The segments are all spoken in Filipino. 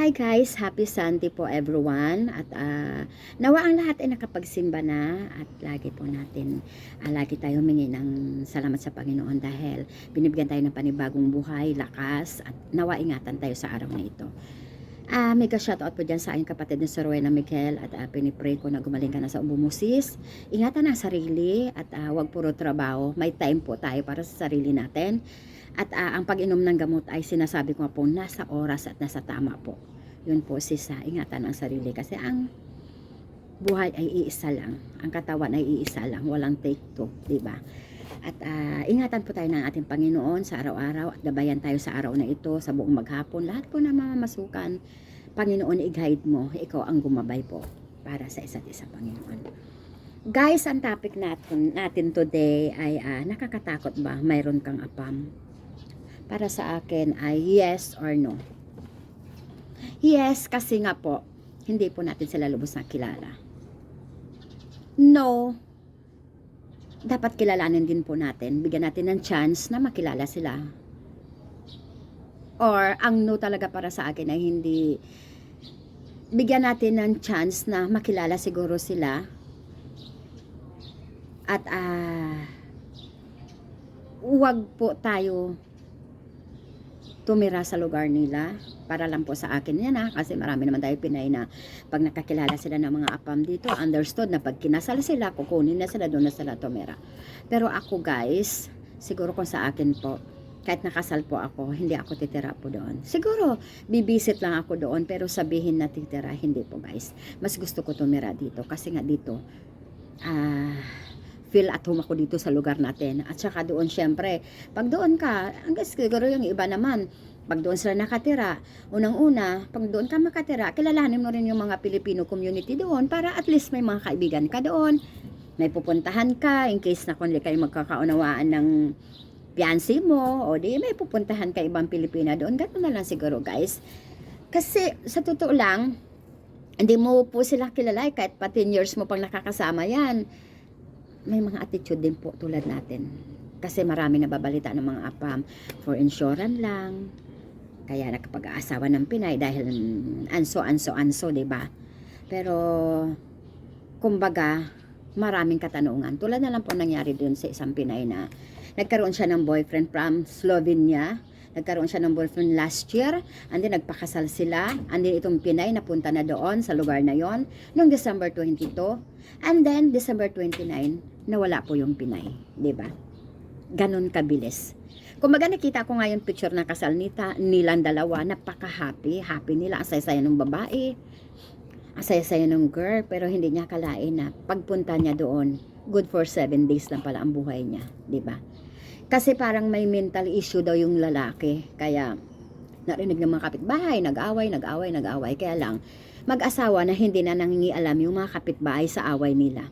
Hi guys, happy Sunday po everyone at ah, nawa ang lahat ay nakapagsimba na at lagi po natin ah, lagi tayo humingi ng salamat sa Panginoon dahil binibigyan tayo ng panibagong buhay, lakas at nawa ingatan tayo sa araw na ito. Ah, mega shoutout po dyan sa aking kapatid na si Rowena Mikel at ah, pinipray ko na gumaling ka na sa umusis. Ingatan ang sarili at ah, wag puro trabaho. May time po tayo para sa sarili natin. At ah, ang pag-inom ng gamot ay sinasabi ko po nasa oras at nasa tama po. Yun po sis, ah, ingatan ang sarili kasi ang buhay ay iisa lang. Ang katawan ay iisa lang, walang take two, ba? At ah, ingatan po tayo ng ating Panginoon sa araw-araw at gabayan tayo sa araw na ito, sa buong maghapon. Lahat po na mamamasukan, Panginoon, i-guide mo. Ikaw ang gumabay po para sa isa't isa, Panginoon. Guys, ang topic natin, natin today ay ah, nakakatakot ba? Mayroon kang apam? Para sa akin ay yes or no. Yes, kasi nga po, hindi po natin sila lubos na kilala. No, dapat kilalanin din po natin. Bigyan natin ng chance na makilala sila. Or, ang no talaga para sa akin ay hindi, bigyan natin ng chance na makilala siguro sila. At, ah, wag po tayo tumira sa lugar nila para lang po sa akin yan ha? Kasi marami naman tayo Pinay na pag nakakilala sila ng mga apam dito understood na pag kinasal sila kukunin na sila doon na sila tumira. Pero ako guys siguro kung sa akin po kahit nakasal po ako hindi ako titira po doon. Siguro bibisit lang ako doon pero sabihin na titira hindi po guys. Mas gusto ko tumira dito kasi nga dito ah feel at home ako dito sa lugar natin. At saka doon syempre, pag doon ka, ang siguro yung iba naman, pag doon sila nakatira, unang-una, pag doon ka makatira, kilalanin mo rin yung mga Filipino community doon para at least may mga kaibigan ka doon. May pupuntahan ka in case na kung hindi kayo magkakaunawaan ng fiancé mo o di may pupuntahan ka ibang Pilipina doon. Ganun na lang siguro guys. Kasi sa totoo lang, hindi mo po sila kilala eh, kahit pa 10 years mo pang nakakasama yan may mga attitude din po tulad natin. Kasi marami nababalita ng mga apam for insurance lang. Kaya nakapag-aasawa ng Pinay dahil anso, anso, anso, ba? Pero kumbaga, maraming katanungan. Tulad na lang po nangyari dun sa isang Pinay na nagkaroon siya ng boyfriend from Slovenia. Nagkaroon siya ng boyfriend last year. And then nagpakasal sila. And then itong Pinay napunta na doon sa lugar na yon noong December 22. And then December 29, nawala po yung Pinay. ba? Ganon kabilis. Kumbaga nakita ko nga yung picture ng kasal nita, nilang dalawa, napaka-happy. Happy nila. Ang saya-saya ng babae. Ang saya-saya ng girl. Pero hindi niya kalain na pagpunta niya doon, good for 7 days lang pala ang buhay niya. 'di ba? Kasi parang may mental issue daw yung lalaki. Kaya narinig ng mga kapitbahay, nag-away, nag-away, nag-away. Kaya lang, mag-asawa na hindi na nangingialam yung mga kapitbahay sa away nila.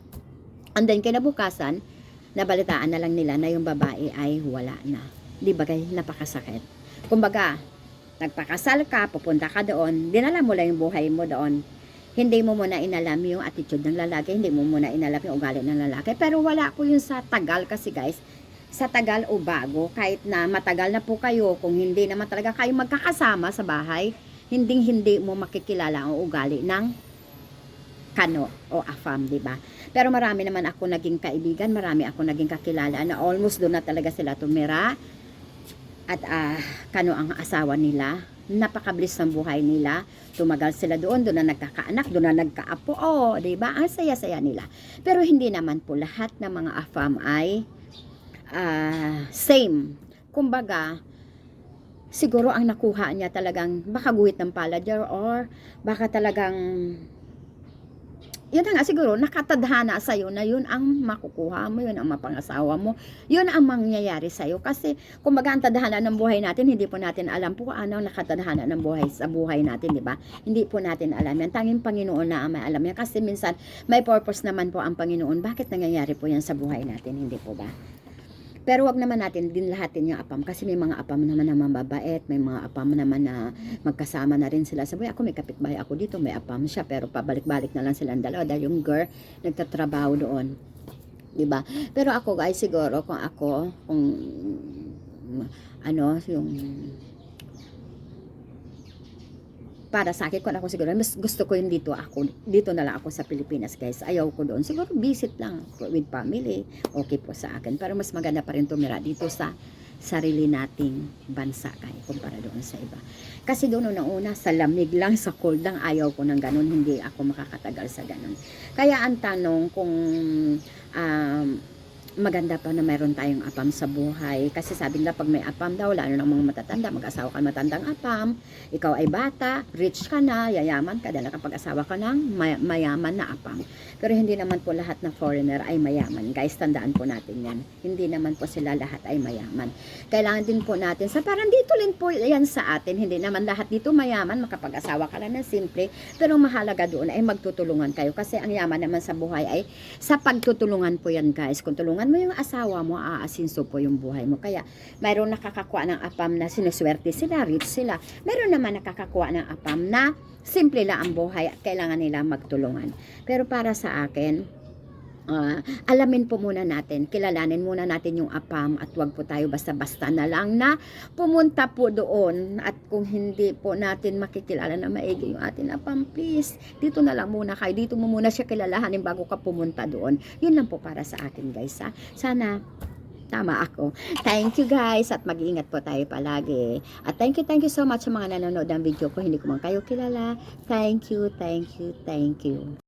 And then kinabukasan, nabalitaan na lang nila na yung babae ay wala na. Di ba kay napakasakit? Kumbaga, nagpakasal ka, pupunta ka doon, dinala mo lang yung buhay mo doon. Hindi mo muna inalam yung attitude ng lalaki, hindi mo muna inalam yung ugali ng lalaki. Pero wala po yun sa tagal kasi guys, sa tagal o bago, kahit na matagal na po kayo, kung hindi naman talaga kayo magkakasama sa bahay, hindi hindi mo makikilala ang ugali ng kano o afam, di ba? Pero marami naman ako naging kaibigan, marami ako naging kakilala na almost doon na talaga sila tumira. At ah, kano ang asawa nila, napakabilis ng buhay nila. Tumagal sila doon, doon na nagkakaanak, doon na nagkaapo. Oh, 'di ba? Ang saya-saya nila. Pero hindi naman po lahat ng mga afam ay ah, same. Kumbaga, siguro ang nakuha niya talagang baka guhit ng palad niya or baka talagang yun na nga siguro nakatadhana sa na yun ang makukuha mo, yun ang mapangasawa mo, yun ang mangyayari sa iyo kasi kumbaga ang tadhana ng buhay natin hindi po natin alam po ano nakatadhana ng buhay sa buhay natin, di ba? Hindi po natin alam yan. Tanging Panginoon na ang may alam yan kasi minsan may purpose naman po ang Panginoon. Bakit nangyayari po yan sa buhay natin, hindi po ba? Pero wag naman natin din lahatin yung apam kasi may mga apam naman na mababait, may mga apam naman na magkasama na rin sila. Sabi ako may kapitbahay ako dito, may apam siya pero pabalik-balik na lang silang dalawa dahil yung girl nagtatrabaho doon. 'Di ba? Pero ako guys siguro kung ako kung ano yung para sa akin, kung ako siguro, mas gusto ko yung dito ako, dito na lang ako sa Pilipinas guys. Ayaw ko doon. Siguro visit lang with family. Okay po sa akin. Pero mas maganda pa rin tumira dito sa sarili nating bansa kay kumpara doon sa iba. Kasi doon unang una, sa lamig lang, sa cold lang, ayaw ko ng ganun. Hindi ako makakatagal sa ganun. Kaya ang tanong kung um, maganda pa na mayroon tayong apam sa buhay. Kasi sabi nila pag may apam daw, lalo ng mga matatanda, mag-asawa ka ng matandang apam, ikaw ay bata, rich ka na, yayaman ka, dahil kapag asawa ka ng may- mayaman na apam. Pero hindi naman po lahat na foreigner ay mayaman. Guys, tandaan po natin yan. Hindi naman po sila lahat ay mayaman. Kailangan din po natin, sa parang dito rin po yan sa atin, hindi naman lahat dito mayaman, makapag-asawa ka lang na simple, pero mahalaga doon ay magtutulungan kayo. Kasi ang yaman naman sa buhay ay sa pagtutulungan po yan guys. Kung tulungan mo yung asawa mo, aasinso po yung buhay mo. Kaya mayroon nakakakuha ng apam na sinuswerte sila, rich sila. Mayroon naman nakakakuha ng apam na simple lang ang buhay at kailangan nila magtulungan. Pero para sa akin, ah, alamin po muna natin, kilalanin muna natin yung apam at wag po tayo basta-basta na lang na pumunta po doon at kung hindi po natin makikilala na maigi yung atin apam, please, dito na lang muna kayo, dito mo muna siya kilalahanin bago ka pumunta doon. Yun lang po para sa akin guys ha. Sana Tama ako. Thank you guys at mag-iingat po tayo palagi. At thank you, thank you so much sa mga nanonood ng video ko. Hindi ko man kayo kilala. Thank you, thank you, thank you.